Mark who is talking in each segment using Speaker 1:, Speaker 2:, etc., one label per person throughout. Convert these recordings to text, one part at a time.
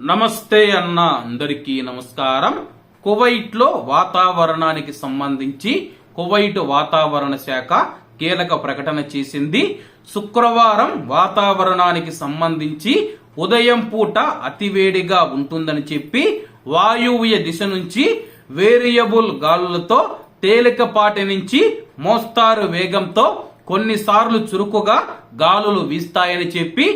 Speaker 1: నమస్తే అన్న అందరికీ నమస్కారం. కువైట్లో వాతావరణానికి సంబంధించి కువైట్ వాతావరణ శాఖ కీలక ప్రకటన చేసింది. శుక్రవారం వాతావరణానికి సంబంధించి ఉదయం పూట అతివేడిగా ఉంటుందని చెప్పి వాయువ్య దిశ నుంచి వేరియబుల్ గాలులతో తేలికపాటి నుంచి మోస్తారు వేగంతో కొన్నిసార్లు చురుకుగా గాలులు వీస్తాయని చెప్పి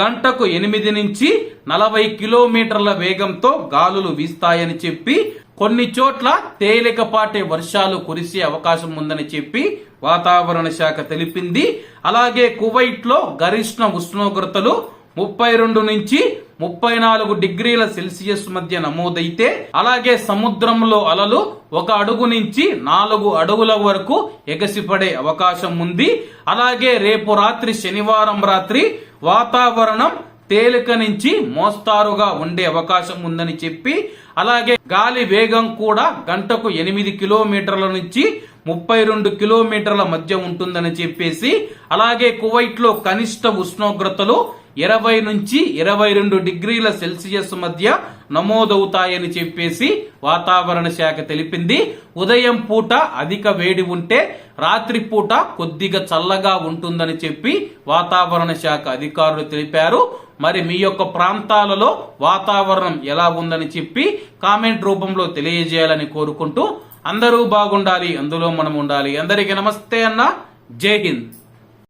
Speaker 1: గంటకు ఎనిమిది నుంచి నలభై కిలోమీటర్ల వేగంతో గాలులు వీస్తాయని చెప్పి కొన్ని చోట్ల తేలికపాటి వర్షాలు కురిసే అవకాశం ఉందని చెప్పి వాతావరణ శాఖ తెలిపింది. అలాగే కువైట్లో గరిష్ట ఉష్ణోగ్రతలు ముప్పై రెండు నుంచి ముప్పై నాలుగు డిగ్రీల సెల్సియస్ మధ్య నమోదైతే అలాగే సముద్రంలో అలలు ఒక అడుగు నుంచి నాలుగు అడుగుల వరకు ఎగసిపడే అవకాశం ఉంది. అలాగే రేపు రాత్రి శనివారం రాత్రి వాతావరణం తేలిక నుంచి మోస్తారుగా ఉండే అవకాశం ఉందని చెప్పి అలాగే గాలి వేగం కూడా గంటకు ఎనిమిది కిలోమీటర్ల నుంచి ముప్పై రెండు కిలోమీటర్ల మధ్య ఉంటుందని చెప్పేసి అలాగే కువైట్లో కనిష్ట ఉష్ణోగ్రతలు ఇరవై నుంచి ఇరవై రెండు డిగ్రీల సెల్సియస్ మధ్య నమోదవుతాయని చెప్పేసి వాతావరణ శాఖ తెలిపింది. ఉదయం పూట అధిక వేడి ఉంటే రాత్రి పూట కొద్దిగా చల్లగా ఉంటుందని చెప్పి వాతావరణ శాఖ అధికారులు తెలిపారు. మరి మీ యొక్క ప్రాంతాలలో వాతావరణం ఎలా ఉందని చెప్పి కామెంట్ రూపంలో తెలియజేయాలని కోరుకుంటూ అందరూ బాగుండాలి అందులో మనం ఉండాలి. అందరికీ నమస్తే అన్న. జై హింద్.